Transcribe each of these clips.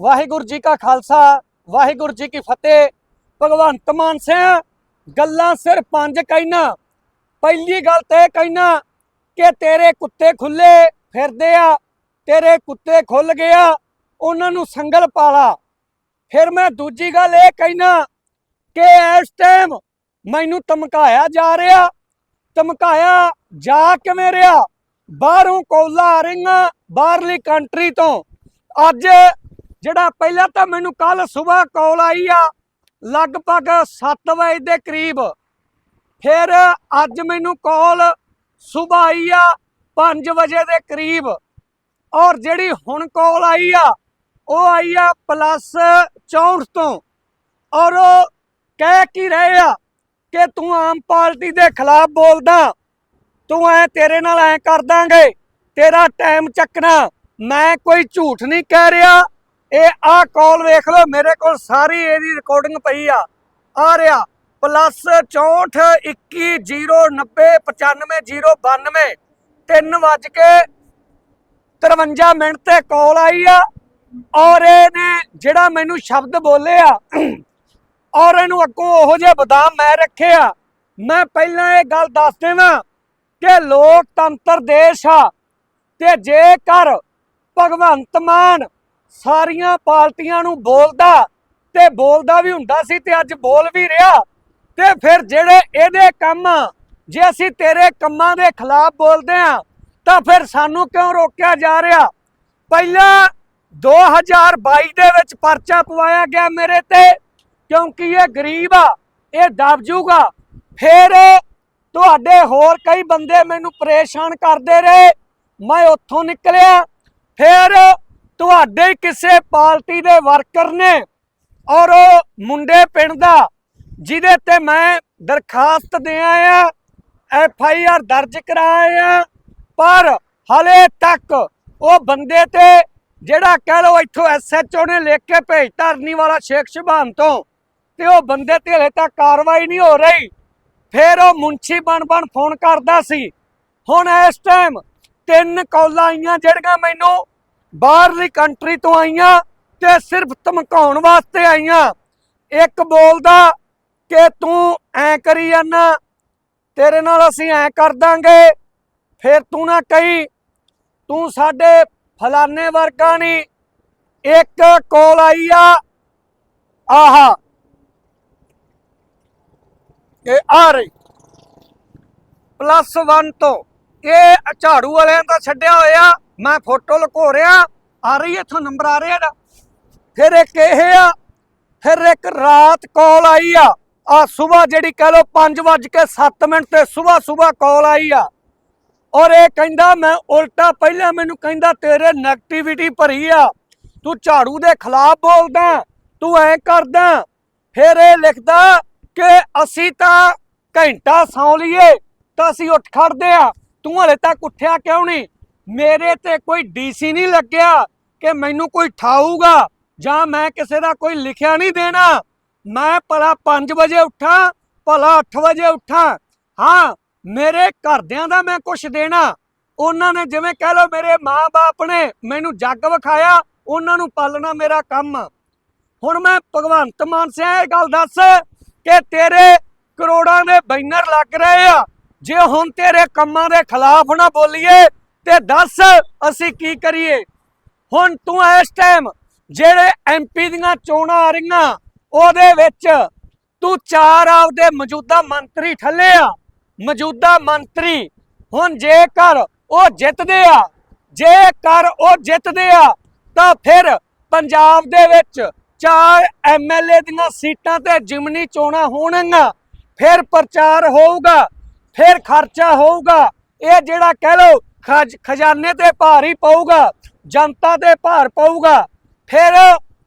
ਵਾਹਿਗੁਰੂ ਜੀ ਕਾ ਖਾਲਸਾ, ਵਾਹਿਗੁਰੂ ਜੀ ਕੀ ਫਤਿਹ। ਭਗਵੰਤ ਮਾਨ ਸਿੰਘ ਗੱਲਾਂ ਸਿਰ ਪੰਜ ਕਹਿਣਾ। ਪਹਿਲੀ ਗੱਲ ਤੇ ਕਹਿਣਾ ਕਿ ਤੇਰੇ ਕੁੱਤੇ ਖੁੱਲੇ ਫਿਰਦੇ ਆ, ਤੇਰੇ ਕੁੱਤੇ ਖੁੱਲ ਗਿਆ ਉਹਨਾਂ ਨੂੰ ਸੰਗਲ ਪਾਲਾ। ਫਿਰ ਮੈਂ ਦੂਜੀ ਗੱਲ ਇਹ ਕਹਿਣਾ ਕਿ ਇਸ ਟਾਈਮ ਮੈਨੂੰ ਧਮਕਾਇਆ ਜਾ ਰਿਹਾ, ਧਮਕਾਇਆ ਜਾ ਕਿਵੇਂ ਰਿਹਾ? ਬਾਹਰੋਂ ਕੌਲਾ ਆ ਰਹੀਆਂ, ਬਾਹਰਲੀ ਕੰਟਰੀ ਤੋਂ। ਅੱਜ ਜਿਹੜਾ ਪਹਿਲਾਂ ਤਾਂ ਮੈਨੂੰ ਕੱਲ ਸਵੇਰ ਕਾਲ ਆਈ ਆ, ਲਗਭਗ 7 ਵਜੇ ਦੇ ਕਰੀਬ, ਫਿਰ ਅੱਜ ਮੈਨੂੰ ਕਾਲ ਸਵੇਰ ਆਈ ਆ 5 ਵਜੇ ਦੇ ਕਰੀਬ। ਔਰ ਜਿਹੜੀ ਹੁਣ ਕਾਲ ਆਈ ਆ, ਉਹ ਆਈ ਆ ਪਲੱਸ 64 ਤੋਂ। ਔਰ ਉਹ ਕਹਿ ਕੀ ਰਹੇ ਆ ਕਿ ਤੂੰ ਆਮ ਪਾਰਟੀ ਦੇ ਖਿਲਾਫ ਬੋਲਦਾ, ਤੂੰ ਐ ਤੇਰੇ ਨਾਲ ਐ ਕਰ ਦਾਂਗੇ, ਤੇਰਾ ਟਾਈਮ ਚੱਕਣਾ। ਮੈਂ ਕੋਈ ਝੂਠ ਨਹੀਂ ਕਹਿ ਰਿਹਾ। ਇਹ ਆ ਕਾਲ ਵੇਖ ਲਓ, ਮੇਰੇ ਕੋਲ ਸਾਰੀ ਇਹਦੀ ਰਿਕਾਰਡਿੰਗ ਪਈ ਆ। ਆ ਰਿਹਾ ਪਲੱਸ 64 21 090 95 092 3 ਵੱਜ ਕੇ 53 ਮਿੰਟ ਤੇ ਕਾਲ ਆਈ ਆ। ਔਰ ਇਹਨੇ ਜਿਹੜਾ ਮੈਨੂੰ ਸ਼ਬਦ ਬੋਲੇ ਆ ਔਰ ਇਹਨੂੰ ਅੱਗੋਂ ਉਹੋ ਜਿਹੇ ਬਦਾਮ ਮੈਂ ਰੱਖਿਆ ਮੈਂ ਪਹਿਲਾਂ ਇਹ ਗੱਲ ਦੱਸ ਦੇਵਾਂ ਕਿ ਲੋਕਤੰਤਰ ਦੇਸ਼ ਆ ਤੇ ਜੇਕਰ ਭਗਵੰਤ ਮਾਨ ਸਾਰੀਆਂ ਪਾਰਟੀਆਂ ਨੂੰ ਬੋਲਦਾ ਤੇ ਬੋਲਦਾ ਵੀ ਹੁੰਦਾ ਸੀ ਤੇ ਅੱਜ ਬੋਲ ਵੀ ਰਿਹਾ ਤੇ ਫਿਰ ਜਿਹੜੇ ਇਹਦੇ ਕੰਮ ਜੇ ਅਸੀਂ ਤੇਰੇ ਕੰਮਾਂ ਦੇ ਖਿਲਾਫ ਬੋਲਦੇ ਆ ਤਾਂ ਫਿਰ ਸਾਨੂੰ ਕਿਉਂ ਰੋਕਿਆ ਜਾ ਰਿਹਾ? ਪਹਿਲਾਂ 2022 ਦੇ ਵਿੱਚ ਪਰਚਾ ਪਵਾਇਆ ਗਿਆ ਮੇਰੇ ਤੇ, ਕਿਉਂਕਿ ਇਹ ਗਰੀਬ ਆ, ਇਹ ਦਬ ਜੂਗਾ ਫਿਰ ਤੁਹਾਡੇ ਹੋਰ ਕਈ ਬੰਦੇ ਮੈਨੂੰ ਪਰੇਸ਼ਾਨ ਕਰਦੇ ਰਹੇ। ਮੈਂ ਉੱਥੋਂ ਨਿਕਲਿਆ, ਫਿਰ ਤੁਹਾਡੇ ਕਿਸੇ ਪਾਰਟੀ ਦੇ ਵਰਕਰ ਨੇ ਔਰ ਉਹ ਮੁੰਡੇ ਪਿੰਡ ਦਾ, ਜਿਹਦੇ ਤੇ ਮੈਂ ਦਰਖਾਸਤ ਦੇ ਆਇਆ, ਐਫ ਆਈ ਆਰ ਦਰਜ ਕਰਾਇਆ ਪਰ ਹਲੇ ਤੱਕ ਉਹ ਬੰਦੇ ਤੇ ਜਿਹੜਾ ਕਹਿ ਲਓ ਇੱਥੋਂ ਐਸ ਐਚ ਓ ਨੇ ਲਿਖ ਕੇ ਭੇਜ ਧਰਨੀ ਵਾਲਾ ਸ਼ੇਖ ਸ਼ਬਾਨ ਤੋਂ, ਤੇ ਉਹ ਬੰਦੇ ਤੇ ਹਲੇ ਤੱਕ ਕਾਰਵਾਈ ਨਹੀਂ ਹੋ ਰਹੀ। ਫਿਰ ਉਹ ਮੁੰਸ਼ੀ ਬਣ ਬਣ ਫੋਨ ਕਰਦਾ ਸੀ। ਹੁਣ ਇਸ ਟਾਈਮ ਤਿੰਨ ਕਾਲਾਂ ਆਈਆਂ ਜਿਹੜੀਆਂ ਮੈਨੂੰ ਬਾਹਰਲੀ ਕੰਟਰੀ ਤੋਂ ਆਈਆਂ ਤੇ ਸਿਰਫ ਧਮਕਾਉਣ ਵਾਸਤੇ ਆਈਆਂ। ਇੱਕ ਬੋਲਦਾ ਕਿ ਤੂੰ ਐ ਕਰੀ ਜਾਂਦਾ ਤੇਰੇ ਨਾਲ ਅਸੀਂ ਐ ਕਰ ਦਾਂਗੇ। ਫਿਰ ਤੂੰ ਨਾ ਕਹੀ, ਤੂੰ ਸਾਡੇ ਫਲਾਨੇ ਵਰਗਾ ਨਹੀਂ ਇੱਕ ਕੋਲ ਆਈ ਆ, ਆਹਾ। ਇਹ ਆ ਰਹੀ। ਪਲੱਸ 1 ਤੋਂ। ਇਹ ਝਾੜੂ ਵਾਲਿਆਂ ਦਾ ਛੱਡਿਆ ਹੋਇਆ। ਮੈਂ ਫੋਟੋ ਲੁਕੋ ਰਿਹਾ ਆ ਰਹੀ ਇੱਥੋਂ ਨੰਬਰ ਆ ਰਿਹਾ ਇਹਦਾ। ਫਿਰ ਇੱਕ ਇਹ ਆ, ਫਿਰ ਇੱਕ ਰਾਤ ਕਾਲ ਆਈ ਆ। ਆ ਸਵੇਰ ਜਿਹੜੀ ਕਹਿ ਲੋ 5:07 ਮਿੰਟ ਤੇ ਸਵੇਰ ਸਵੇਰ ਕਾਲ ਆਈ ਆ। ਔਰ ਇਹ ਕਹਿੰਦਾ, ਮੈਂ ਉਲਟਾ ਪਹਿਲਾਂ ਮੈਨੂੰ ਕਹਿੰਦਾ, ਤੇਰੇ 네ਗੇਟਿਵਿਟੀ ਭਰੀ ਆ। ਤੂੰ ਝਾੜੂ ਦੇ ਖਿਲਾਫ ਬੋਲਦਾ, ਤੂੰ ਐ ਕਰਦਾ। ਫਿਰ ਇਹ ਲਿਖਦਾ ਕਿ ਅਸੀਂ ਤਾਂ ਘੰਟਾ ਸੌਂ ਲਈਏ, ਤਾਂ ਅਸੀਂ ਉੱਠ ਖੜਦੇ ਆ। ਤੂੰ ਹਲੇ ਤੱਕ ਉੱਠਿਆ ਕਿਉਂ ਨਹੀਂ? ਮੇਰੇ ਤੇ ਕੋਈ ਡੀਸੀ ਨਹੀਂ ਲੱਗਿਆ ਕਿ ਮੈਨੂੰ ਕੋਈ ਠਾਊਗਾ ਜਾਂ ਮੈਂ ਕਿਸੇ ਦਾ ਕੋਈ ਲਿਖਿਆ ਨਹੀਂ ਦੇਣਾ। ਮੈਂ ਭਲਾ 5 ਵਜੇ ਉੱਠਾਂ, ਭਲਾ 8 ਵਜੇ ਉੱਠਾਂ। ਹਾਂ, ਮੇਰੇ ਘਰਦਿਆਂ ਦਾ ਮੈਂ ਕੁਝ ਦੇਣਾ। ਉਹਨਾਂ ਨੇ ਜਿਵੇਂ ਕਹਿ ਲਓ ਮੇਰੇ ਮਾਂ-ਬਾਪ ਨੇ ਮੈਨੂੰ ਜੱਗ ਵਿਖਾਇਆ, ਉਹਨਾਂ ਨੂੰ ਪਾਲਣਾ ਮੇਰਾ ਕੰਮ। ਹੁਣ ਮੈਂ ਭਗਵੰਤ ਮਾਨ ਸਿੰਘ ਇਹ ਗੱਲ ਦੱਸ ਕਿ ਤੇਰੇ ਕਰੋੜਾਂ ਦੇ ਬੈਨਰ ਲੱਗ ਰਹੇ ਆ। ਜੇ ਹੁਣ ਤੇਰੇ ਕੰਮਾਂ ਦੇ ਖਿਲਾਫ ਨਾ ਬੋਲੀਏ ਤੇ ਦੱਸ ਅਸੀਂ ਕੀ ਕਰੀਏ? ਹੁਣ ਤੂੰ ਇਸ ਟਾਈਮ ਜਿਹੜੇ ਐਮਪੀ ਦੀਆਂ ਚੋਣਾਂ ਆ ਰਹੀਆਂ, ਉਹਦੇ ਵਿੱਚ ਤੂੰ ਚਾਰ ਆਪਦੇ ਮੌਜੂਦਾ ਮੰਤਰੀ ਠੱਲੇ ਆ। ਮੌਜੂਦਾ ਮੰਤਰੀ ਹੁਣ ਜੇਕਰ ਉਹ ਜਿੱਤਦੇ ਆ ਜੇਕਰ ਉਹ ਜਿੱਤਦੇ ਆ, ਤਾਂ ਫਿਰ ਪੰਜਾਬ ਦੇ ਵਿੱਚ ਚਾਰ ਐਮਐਲਏ ਦੀਆਂ ਸੀਟਾਂ ਤੇ ਜਿਮਨੀ ਚੋਣਾਂ ਹੋਣਗੀਆਂ। ਫਿਰ ਪ੍ਰਚਾਰ ਹੋਊਗਾ, ਫਿਰ ਖਰਚਾ ਹੋਊਗਾ। ਇਹ ਜਿਹੜਾ ਕਹਿ ਲਓ ਖਜ਼ਾਨੇ ਤੇ ਭਾਰ ਹੀ ਪਊਗਾ, ਜਨਤਾ ਤੇ ਭਾਰ ਪਊਗਾ। ਫਿਰ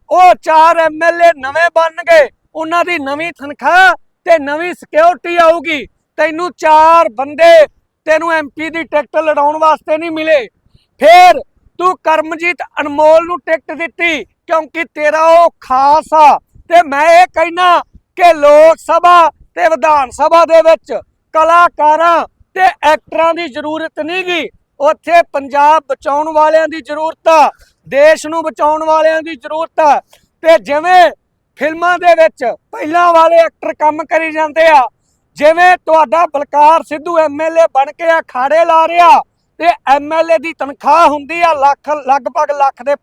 ਉਹ ਚਾਰ ਐਮਐਲਏ ਨਵੇਂ ਬਣਨਗੇ, ਉਹਨਾਂ ਦੀ ਨਵੀਂ ਤਨਖਾਹ ਤੇ ਨਵੀਂ ਸਿਕਿਉਰਿਟੀ ਆਊਗੀ। ਤੈਨੂੰ ਚਾਰ ਬੰਦੇ ਤੈਨੂੰ ਐਮਪੀ ਦੀ ਟਿਕਟ ਲੜਾਉਣ ਵਾਸਤੇ ਨਹੀਂ ਮਿਲੇ। ਫਿਰ ਤੂੰ ਕਰਮਜੀਤ ਅਨਮੋਲ ਨੂੰ ਟਿਕਟ ਦਿੱਤੀ, ਕਿਉਂਕਿ ਤੇਰਾ ਉਹ ਖਾਸ ਆ। ਤੇ ਮੈਂ ਇਹ ਕਹਿਣਾ ਕਿ ਲੋਕ ਸਭਾ ਤੇ ਵਿਧਾਨ ਸਭਾ ਦੇ ਵਿੱਚ ਕਲਾਕਾਰਾਂ ਤੇ ਐਕਟਰਾਂ ਦੀ ਜ਼ਰੂਰਤ ਨਹੀਂ ਨਹੀਂਗੀ ਉੱਥੇ ਪੰਜਾਬ ਬਚਾਉਣ ਵਾਲਿਆਂ ਦੀ ਜ਼ਰੂਰਤ ਆ, ਦੇਸ਼ ਨੂੰ ਬਚਾਉਣ ਵਾਲਿਆਂ ਦੀ ਜ਼ਰੂਰਤ ਆ। ਤੇ ਜਿਵੇਂ ਫਿਲਮਾਂ ਦੇ ਵਿੱਚ ਪਹਿਲਾਂ ਵਾਲੇ ਐਕਟਰ ਕੰਮ ਕਰੀ ਜਾਂਦੇ ਆ, ਜਿਵੇਂ ਤੁਹਾਡਾ ਬਲਕਾਰ ਸਿੱਧੂ ਐਮਐਲਏ ਬਣ ਕੇ ਅਖਾੜੇ ਲਾ ਰਿਹਾ, ਤੇ ਐਮਐਲਏ ਦੀ ਤਨਖਾਹ ਹੁੰਦੀ ਆ ਲੱਖ, ਲਗਭਗ ਲੱਖ ਦੇ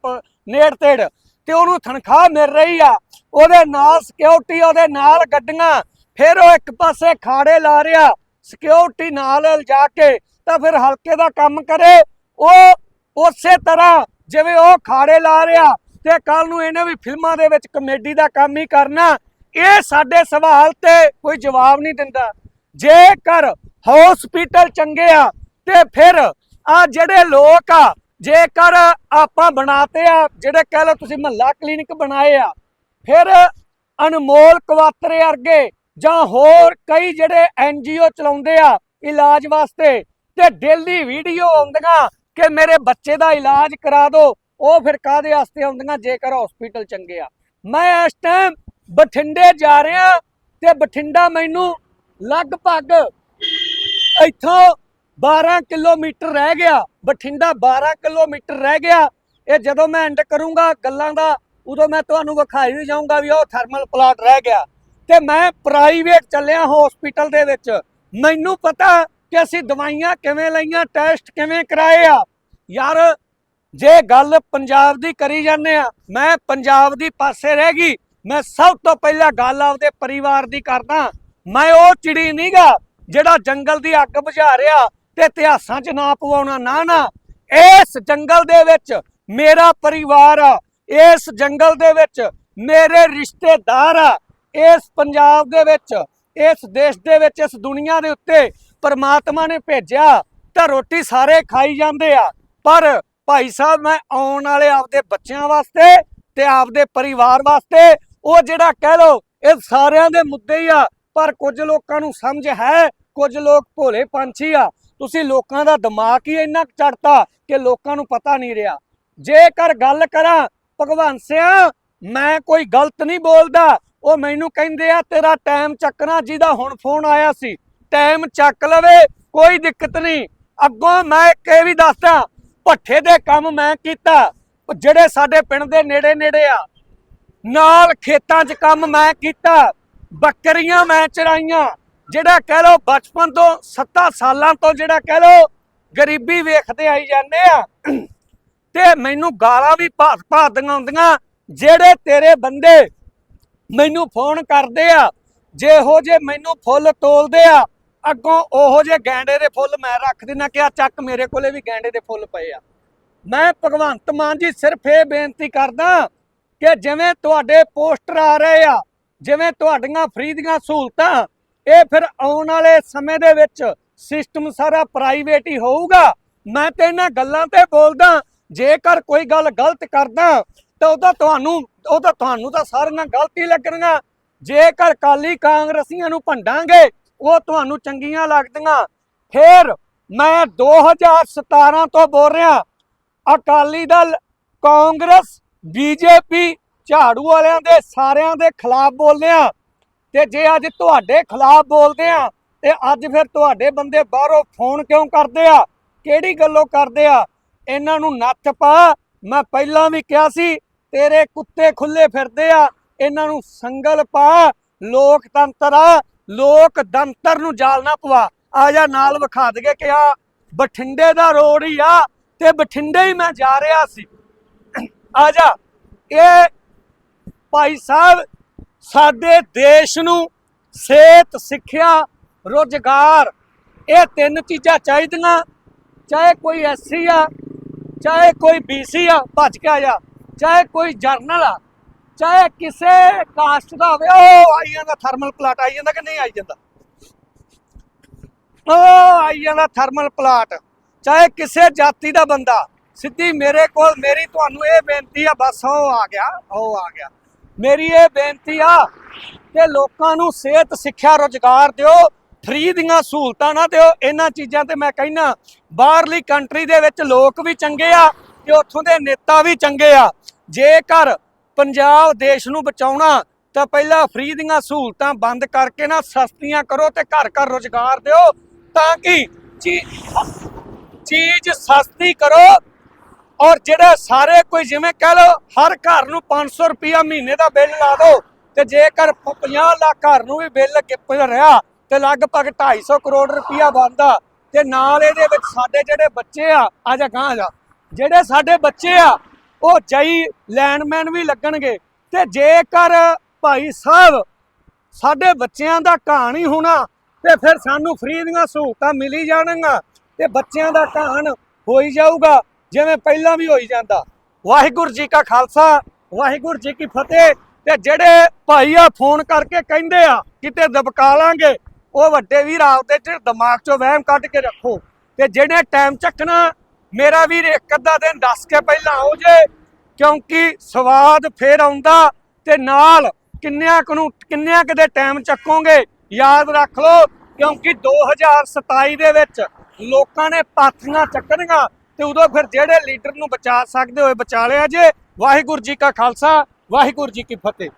ਨੇੜ ਤੇੜ, ਤੇ ਉਹਨੂੰ ਤਨਖਾਹ ਮਿਲ ਰਹੀ ਆ। ਉਹਦੇ ਨਾਲ ਸਿਕਿਉਰਿਟੀ ਉਹਦੇ ਨਾਲ ਗੱਡੀਆਂ, ਫਿਰ ਉਹ ਇੱਕ ਪਾਸੇ ਖਾੜੇ ਲਾ ਰਿਹਾ ਸਿਕਿਉਰਿਟੀ ਨਾਲ ਲਿਜਾ ਕੇ ਤਾਂ ਫਿਰ ਹਲਕੇ ਦਾ ਕੰਮ ਕਰੇ। ਉਹ ਉਸੇ ਤਰ੍ਹਾਂ ਜਿਵੇਂ ਉਹ ਖਾੜੇ ਲਾ ਰਿਹਾ ਤੇ ਕੱਲ ਨੂੰ ਇਹਨੇ ਵੀ ਫਿਲਮਾਂ ਦੇ ਵਿੱਚ ਕਮੇਡੀ ਦਾ ਕੰਮ ਹੀ ਕਰਨਾ। ਇਹ ਸਾਡੇ ਸਵਾਲ ਤੇ ਕੋਈ ਜਵਾਬ ਨਹੀਂ ਦਿੰਦਾ। ਜੇਕਰ ਹਸਪੀਟਲ ਚੰਗੇ ਆ, ਤੇ ਫਿਰ ਆ ਜਿਹੜੇ ਲੋਕ ਆ, ਜੇਕਰ ਆਪਾਂ ਬਣਾਤੇ ਆ, ਜਿਹੜੇ ਕਹਿ ਲਓ ਤੁਸੀਂ ਮਹੱਲਾ ਕਲੀਨਿਕ ਬਣਾਏ ਆ, ਫਿਰ ਅਨਮੋਲ ਕਵਾਤਰੇ ਵਰਗੇ ਜਾਂ ਹੋਰ ਕਈ ਜਿਹੜੇ ਐਨਜੀਓ ਚਲਾਉਂਦੇ ਆ, ਇਲਾਜ ਵਾਸਤੇ ਤੇ ਡੇਲੀ ਵੀਡੀਓ ਆਉਂਦੀਆਂ ਕਿ ਮੇਰੇ ਬੱਚੇ ਦਾ ਇਲਾਜ ਕਰਾ ਦਿਓ ਉਹ ਫਿਰ ਕਾਦੇ ਵਾਸਤੇ ਆਉਂਦੀਆਂ ਜੇਕਰ ਹਸਪੀਟਲ ਚੰਗੇ ਆ। ਮੈਂ ਇਸ ਟਾਈਮ ਬਠਿੰਡੇ ਜਾ ਰਿਹਾ ਤੇ ਬਠਿੰਡਾ ਮੈਨੂੰ ਲਗਭਗ ਇੱਥੋਂ 12 ਕਿਲੋਮੀਟਰ ਰਹਿ ਗਿਆ। ਬਠਿੰਡਾ 12 ਕਿਲੋਮੀਟਰ ਰਹਿ ਗਿਆ। ਇਹ ਜਦੋਂ ਮੈਂ ਐਂਡ ਕਰੂੰਗਾ ਗੱਲਾਂ ਦਾ, ਉਦੋਂ ਮੈਂ ਤੁਹਾਨੂੰ ਵਿਖਾਈ ਵੀ ਜਾਊਂਗਾ ਵੀ ਉਹ ਥਰਮਲ ਪਲਾਂਟ ਰਹਿ ਗਿਆ। ਤੇ ਮੈਂ ਪ੍ਰਾਈਵੇਟ ਚੱਲਿਆ ਹਸਪੀਟਲ ਦੇ ਵਿੱਚ। ਮੈਨੂੰ ਪਤਾ ਕਿ ਅਸੀਂ ਦਵਾਈਆਂ ਕਿਵੇਂ ਲਈਆਂ ਟੈਸਟ ਕਿਵੇਂ ਕਰਾਏ ਆ? ਯਾਰ, ਜੇ ਗੱਲ ਪੰਜਾਬ ਦੀ ਕਰੀ ਜਾਂਦੇ ਆ, ਮੈਂ ਪੰਜਾਬ ਦੀ ਪਾਸੇ ਰਹਿ ਗਈ, ਮੈਂ ਸਭ ਤੋਂ ਪਹਿਲਾਂ ਗੱਲ ਆਪਦੇ ਪਰਿਵਾਰ ਦੀ ਕਰਦਾ। ਮੈਂ ਉਹ ਚਿੜੀ ਨਹੀਂਗਾ ਜਿਹੜਾ ਜੰਗਲ ਦੀ ਅੱਗ ਬੁਝਾ ਰਿਹਾ ਤੇ ਇਤਿਹਾਸਾਂ 'ਚ ਨਾ ਪਵਾਉਣਾ, ਨਾ ਨਾ। ਇਸ ਜੰਗਲ ਦੇ ਵਿੱਚ ਮੇਰਾ ਪਰਿਵਾਰ ਆ, ਇਸ ਜੰਗਲ ਦੇ ਵਿੱਚ ਮੇਰੇ ਰਿਸ਼ਤੇਦਾਰ ਆ, ਇਸ ਪੰਜਾਬ ਦੇ ਵਿੱਚ, ਇਸ ਦੇਸ਼ ਦੇ ਵਿੱਚ, ਇਸ ਦੁਨੀਆ ਦੇ ਉੱਤੇ ਪਰਮਾਤਮਾ ਨੇ ਭੇਜਿਆ ਤਾਂ ਰੋਟੀ ਸਾਰੇ ਖਾਈ ਜਾਂਦੇ ਆ। ਪਰ ਭਾਈ ਸਾਹਿਬ, ਮੈਂ ਆਉਣ ਵਾਲੇ ਆਪਦੇ ਬੱਚਿਆਂ ਵਾਸਤੇ ਤੇ ਆਪਦੇ ਪਰਿਵਾਰ ਵਾਸਤੇ ਉਹ ਜਿਹੜਾ ਕਹਿ ਲੋ ਇਹ ਸਾਰਿਆਂ ਦੇ ਮੁੱਦੇ ਹੀ ਆ, ਪਰ ਕੁਝ ਲੋਕਾਂ ਨੂੰ ਸਮਝ ਹੈ, ਕੁਝ ਲੋਕ ਭੋਲੇ ਪੰਛੀ ਆ। ਤੁਸੀਂ ਲੋਕਾਂ ਦਾ ਦਿਮਾਗ ਹੀ ਇੰਨਾ ਚੜਤਾ ਕਿ ਲੋਕਾਂ ਨੂੰ ਪਤਾ ਨਹੀਂ ਰਿਹਾ। ਜੇਕਰ ਗੱਲ ਕਰਾਂ ਭਗਵੰਤ ਸਿਆ, ਮੈਂ ਕੋਈ ਗਲਤ ਨਹੀਂ ਬੋਲਦਾ। ਉਹ ਮੈਨੂੰ ਕਹਿੰਦੇ ਆ, ਤੇਰਾ ਟਾਈਮ ਚੱਕਣਾ ਜਿਹਦਾ ਹੁਣ ਫੋਨ ਆਇਆ ਸੀ ਟਾਈਮ ਚੱਕ ਲਵੇ, ਕੋਈ ਦਿੱਕਤ ਨਹੀਂ। ਅੱਗੋਂ ਮੈਂ ਇਹ ਵੀ ਦੱਸਦਾ, ਭੱਠੇ ਦੇ ਕੰਮ ਮੈਂ ਕੀਤਾ ਜਿਹੜੇ ਸਾਡੇ ਪਿੰਡ ਦੇ ਨੇੜੇ ਨੇੜੇ ਆ, ਨਾਲ ਖੇਤਾਂ 'ਚ ਕੰਮ ਮੈਂ ਕੀਤਾ, ਬੱਕਰੀਆਂ ਮੈਂ ਚਰਾਈਆਂ, ਜਿਹੜਾ ਕਹਿ ਲੋ ਬਚਪਨ ਤੋਂ 7 ਸਾਲਾਂ ਤੋਂ ਜਿਹੜਾ ਕਹਿ ਲੋ ਗਰੀਬੀ ਵੇਖਦੇ ਆਈ ਜਾਂਦੇ ਆ, ਤੇ ਮੈਨੂੰ ਗਾਲਾਂ ਵੀ ਭਾਤ ਭਾਤੀਆਂ ਆਉਂਦੀਆਂ ਜਿਹੜੇ ਤੇਰੇ ਬੰਦੇ ਮੈਨੂੰ ਫੋਨ ਕਰਦੇ ਆ ਜੇ ਹੋ ਜੇ ਮੈਨੂੰ ਫੁੱਲ ਤੋਲਦੇ ਆ ਅੱਗੋਂ ਉਹੋ ਜੇ ਗੈਂਡੇ ਦੇ ਫੁੱਲ ਮੈਂ ਰੱਖ ਦਿਨਾ ਕਿ ਆ ਚੱਕ ਮੇਰੇ ਕੋਲੇ ਵੀ ਗੈਂਡੇ ਦੇ ਫੁੱਲ ਪਏ ਆ। ਮੈਂ ਭਗਵੰਤ ਮਾਨ ਜੀ ਸਿਰਫ ਇਹ ਬੇਨਤੀ ਕਰਦਾ ਕਿ ਜਿਵੇਂ ਤੁਹਾਡੇ ਪੋਸਟਰ ਆ ਰਹੇ ਆ, ਜਿਵੇਂ ਤੁਹਾਡੀਆਂ ਫ੍ਰੀ ਦੀਆਂ ਸਹੂਲਤਾਂ, ਇਹ ਫਿਰ ਆਉਣ ਵਾਲੇ ਸਮੇਂ ਦੇ ਵਿੱਚ ਸਿਸਟਮ ਸਾਰਾ ਪ੍ਰਾਈਵੇਟ ਹੀ ਹੋਊਗਾ। ਮੈਂ ਤੇ ਇਹਨਾਂ ਗੱਲਾਂ ਤੇ ਬੋਲਦਾ, ਜੇਕਰ ਕੋਈ ਗੱਲ ਗਲਤ ਕਰਦਾ, ਤਾਂ ਉਹਦਾ ਤੁਹਾਨੂੰ, ਉਹ ਤਾਂ ਤੁਹਾਨੂੰ ਤਾਂ ਸਾਰੀਆਂ ਗਲਤੀ ਲੱਗਣੀਆਂ। ਜੇਕਰ ਕਾਲੀ ਕਾਂਗਰਸੀਆਂ ਨੂੰ ਭੰਡਾਂਗੇ ਉਹ ਤੁਹਾਨੂੰ ਚੰਗੀਆਂ ਲੱਗਦੀਆਂ। ਫਿਰ ਮੈਂ 2017 ਤੋਂ ਬੋਲ ਰਿਹਾ। ਅਕਾਲੀ ਦਲ, ਕਾਂਗਰਸ, ਬੀਜੇਪੀ, ਝਾੜੂ ਵਾਲਿਆਂ ਦੇ ਸਾਰਿਆਂ ਦੇ ਖਿਲਾਫ ਬੋਲਦੇ ਆ ਤੇ ਜੇ ਅੱਜ ਤੁਹਾਡੇ ਖਿਲਾਫ ਬੋਲਦੇ ਆ, ਤੇ ਅੱਜ ਫਿਰ ਤੁਹਾਡੇ ਬੰਦੇ ਬਾਹਰੋਂ ਫੋਨ ਕਿਉਂ ਕਰਦੇ ਆ? ਕਿਹੜੀ ਗੱਲੋਂ ਕਰਦੇ ਆ? ਇਹਨਾਂ ਨੂੰ ਨੱਥ ਪਾ। ਮੈਂ ਪਹਿਲਾਂ ਵੀ ਕਿਹਾ ਸੀ, ਤੇਰੇ ਕੁੱਤੇ ਖੁੱਲੇ ਫਿਰਦੇ ਆ। ਇਹਨਾਂ ਨੂੰ ਸੰਗਲ ਪਾ। ਲੋਕਤੰਤਰ ਆ। ਲੋਕ ਦੰਤਰ ਨੂੰ ਜਾਲ ਨਾ ਪਵਾ। ਆ ਜਾ ਨਾਲ ਵਿਖਾ ਦਗੇ ਕਿ ਆ ਬਠਿੰਡੇ ਦਾ ਰੋਡ ਹੀ ਆ ਤੇ ਬਠਿੰਡੇ ਹੀ ਮੈਂ ਜਾ ਰਿਹਾ ਸੀ। ਆ ਜਾ। ਇਹ ਭਾਈ ਸਾਹਿਬ ਸਾਡੇ ਦੇਸ਼ ਨੂੰ ਸਿਹਤ, ਸਿੱਖਿਆ, ਰੋਜ਼ਗਾਰ, ਇਹ ਤਿੰਨ ਚੀਜ਼ਾਂ ਚਾਹੀਦੀਆਂ। ਚਾਹੇ ਕੋਈ ਐਸਸੀ ਆ, ਚਾਹੇ ਕੋਈ ਬੀਸੀ ਆ, ਭੱਜ ਕੇ ਆ ਜਾ। ਚਾਹੇ ਕੋਈ ਜਰਨਲ ਆ। ਚਾਹੇ ਕਿਸੇ ਕਾਸਟ ਦਾ ਹੋਵੇ, ਉਹ ਆਈ ਜਾਂਦਾ ਥਰਮਲ ਪਲਾਟ ਆਈ ਜਾਂਦਾ ਕਿ ਨਹੀਂ ਆਈ ਜਾਂਦਾ? ਉਹ ਆਈ ਜਾਂਦਾ ਥਰਮਲ ਪਲਾਟ ਚਾਹੇ ਕਿਸੇ ਜਾਤੀ ਦਾ ਬੰਦਾ, ਸਿੱਧੀ ਮੇਰੇ ਕੋਲ ਮੇਰੀ ਤੁਹਾਨੂੰ ਇਹ ਬੇਨਤੀ ਆ, ਬਸ ਉਹ ਆ ਗਿਆ, ਉਹ ਆ ਗਿਆ। ਮੇਰੀ ਇਹ ਬੇਨਤੀ ਆ ਕਿ ਲੋਕਾਂ ਨੂੰ ਸਿਹਤ, ਸਿੱਖਿਆ, ਰੋਜ਼ਗਾਰ ਦਿਓ ਫ੍ਰੀ ਦੀਆਂ ਸਹੂਲਤਾਂ ਨਾ ਦਿਓ। ਇਹਨਾਂ ਚੀਜ਼ਾਂ ਤੇ ਮੈਂ ਕਹਿਣਾ ਬਾਹਰਲੀ ਕੰਟਰੀ ਦੇ ਵਿੱਚ ਲੋਕ ਵੀ ਚੰਗੇ ਆ ਤੇ ਉੱਥੋਂ ਦੇ ਨੇਤਾ ਵੀ ਚੰਗੇ ਆ। ਜੇਕਰ ਪੰਜਾਬ ਦੇਸ਼ ਨੂੰ ਬਚਾਉਣਾ, ਤਾਂ ਪਹਿਲਾਂ ਫ੍ਰੀ ਦੀਆਂ ਸਹੂਲਤਾਂ ਬੰਦ ਕਰਕੇ ਨਾ ਸਸਤੀਆਂ ਕਰੋ ਤੇ ਘਰ ਘਰ ਰੋਜ਼ਗਾਰ ਦਿਓ, ਤਾਂ ਕਿ ਚੀ- ਚੀਜ਼ ਸਸਤੀ ਕਰੋ ਔਰ ਜਿਹੜੇ ਸਾਰੇ ਕੋਈ ਜਿਵੇਂ ਕਹਿ ਲਓ ਹਰ ਘਰ ਨੂੰ 500 ਰੁਪਿਆ ਮਹੀਨੇ ਦਾ ਬਿੱਲ ਲਾ ਦਿਓ ਤੇ ਜੇਕਰ 50 ਲੱਖ ਘਰ ਨੂੰ ਵੀ ਬਿੱਲ ਕਿੱਪ ਰਿਹਾ ਤੇ ਲਗਭਗ 250 ਕਰੋੜ ਰੁਪਿਆ ਬਣਦਾ ਤੇ ਨਾਲ ਇਹਦੇ ਵਿੱਚ ਸਾਡੇ ਜਿਹੜੇ ਬੱਚੇ ਆ ਆ ਜਾ ਗਾਂ ਜਾ, ਜਿਹੜੇ ਸਾਡੇ ਬੱਚੇ ਆ ਉਹ ਜਈ ਲੈਂਡਮੈਨ ਵੀ ਲੱਗਣਗੇ। ਤੇ ਜੇਕਰ ਭਾਈ ਸਾਹਿਬ ਸਾਡੇ ਬੱਚਿਆਂ ਦਾ ਘਾਣ ਹੀ ਹੋਣਾ, ਤੇ ਫਿਰ ਸਾਨੂੰ ਫ੍ਰੀ ਦੀਆਂ ਸਹੂਲਤਾਂ ਮਿਲੀ ਜਾਣਗੀਆਂ, ਤੇ ਬੱਚਿਆਂ ਦਾ ਘਾਣ ਹੋਈ ਜਾਊਗਾ, ਜਿਵੇਂ ਪਹਿਲਾਂ ਵੀ ਹੋਈ ਜਾਂਦਾ। ਵਾਹਿਗੁਰੂ ਜੀ ਕਾ ਖਾਲਸਾ, ਵਾਹਿਗੁਰੂ ਜੀ ਕੀ ਫਤਿਹ। ਤੇ ਜਿਹੜੇ ਭਾਈ ਆ ਫੋਨ ਕਰਕੇ ਕਹਿੰਦੇ ਆ, ਕਿਤੇ ਦਬਕਾ ਲਾਂਗੇ, ਉਹ ਵੱਡੇ ਵੀਰ ਆਪਦੇ ਚ ਦਿਮਾਗ ਚੋਂ ਵਹਿਮ ਕੱਢ ਕੇ ਰੱਖੋ। ਤੇ ਜਿਹੜੇ ਟਾਈਮ ਚੱਕਣਾ ਮੇਰਾ ਵੀਰ ਇੱਕ ਅੱਧਾ ਦਿਨ ਦੱਸ ਕੇ ਪਹਿਲਾਂ ਆਓ ਜੇ, ਕਿਉਂਕਿ ਸਵਾਦ ਫੇਰ ਆਉਂਦਾ ਤੇ ਨਾਲ ਕਿੰਨਿਆਂ ਕੁ ਨੂੰ, ਕਿੰਨਿਆਂ ਕੁ ਦੇ ਟਾਈਮ ਚੱਕੋਗੇ, ਯਾਦ ਰੱਖ ਲਓ, ਕਿਉਂਕਿ 2027 ਦੇ ਵਿੱਚ ਲੋਕਾਂ ਨੇ ਪਾਥੀਆਂ ਚੱਕਣੀਆਂ ਤੇ ਉਦੋਂ ਫਿਰ ਜਿਹੜੇ ਲੀਡਰ ਨੂੰ ਬਚਾ ਸਕਦੇ ਹੋਏ, ਬਚਾ ਲਿਆ ਜੇ। ਵਾਹਿਗੁਰੂ ਜੀ ਕਾ ਖਾਲਸਾ, ਵਾਹਿਗੁਰੂ ਜੀ ਕੀ ਫਤਿਹ।